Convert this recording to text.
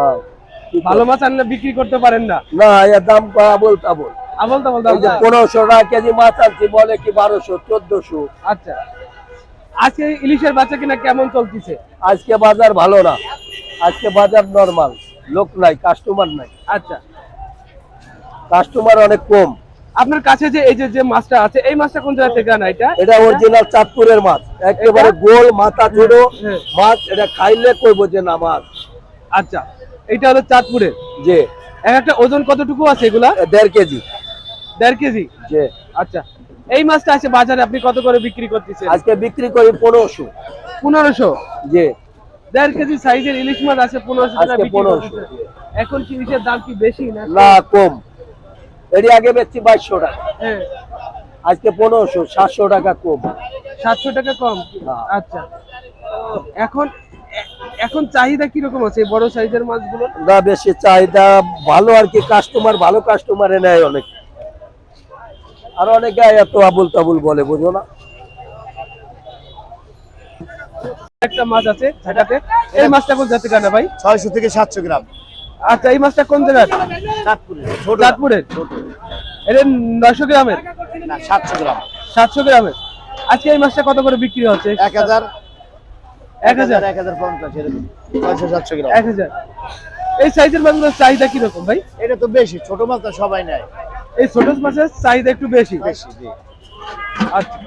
হ্যাঁ। ভালো মাছ আনলে বিক্রি করতে পারেন না? না এর দাম আবল তাবল। আমল তো বলতে এই যে পনেরোশো টাকা কেজি মাছ আনছি বলে কি বারোশো চোদ্দশো? আচ্ছা। আজকে ইলিশের বাচ্চা কিনা কেমন চলতেছে? আজকে বাজার ভালো না। আজকে বাজার নরমাল লোক নাই কাস্টমার নাই। আচ্ছা। কাস্টমার অনেক কম। আপনার কাছে যে এই যে যে মাছটা আছে এই মাছটা কোন জায়গা থেকে আনা এটা? এটা অরিজিনাল চাঁদপুরের মাছ। একেবারে গোল মাথা ছোট। হ্যাঁ। মাছ এটা খাইলে কইবো যে না মাছ। আচ্ছা। এটা হলো চাঁদপুরের যে এক একটা ওজন কতটুকু আছে এগুলা? দেড় কেজি। দেড় কেজি? যে আচ্ছা। এই মাছটা আছে বাজারে আপনি কত করে বিক্রি করতেছেন? আজকে বিক্রি করি পনেরোশো। পনেরোশো? যে দেড় কেজি সাইজের ইলিশ মাছ আছে পনেরোশো টাকা আজকে বিক্রি 1500 করতেছেন। এখন কি ইলিশের দাম কি বেশি না না কম। এরই আগে বেচছি বাইশশো টাকা। হ্যাঁ। আজকে পনেরোশো সাতশো টাকা কম। সাতশো টাকা কম? হ্যাঁ। আচ্ছা। এখন এখন চাহিদা কীরকম আছে বড় সাইজের মাছগুলো? না বেশি চাহিদা ভালো আর কি কাস্টমার ভালো কাস্টমারে নেয় অনেক। আর অনেকে এত আবুল তাবুল বলে বুঝো না। একটা মাছ আছে এই মাছটা কোন জাতি কানা ভাই? ছয়শো থেকে সাতশো গ্রাম। আচ্ছা এই মাছটা কোন চাঁদপুরের? এটা নয়শো গ্রামের? না সাতশো গ্রাম। সাতশো গ্রামের। আজকে এই মাছটা কত করে বিক্রি হচ্ছে? এক হাজার এক হাজার? এক হাজার পঞ্চাশ এরকম। ছয়শো সাতশো গ্রাম। এক হাজার। এই সাইজের মাছগুলোর চাহিদা কীরকম ভাই? এটা তো বেশি ছোট মাছ তো সবাই নেয়। এই ছোট মাছের চাহিদা একটু বেশি। বেশি জি। আচ্ছা।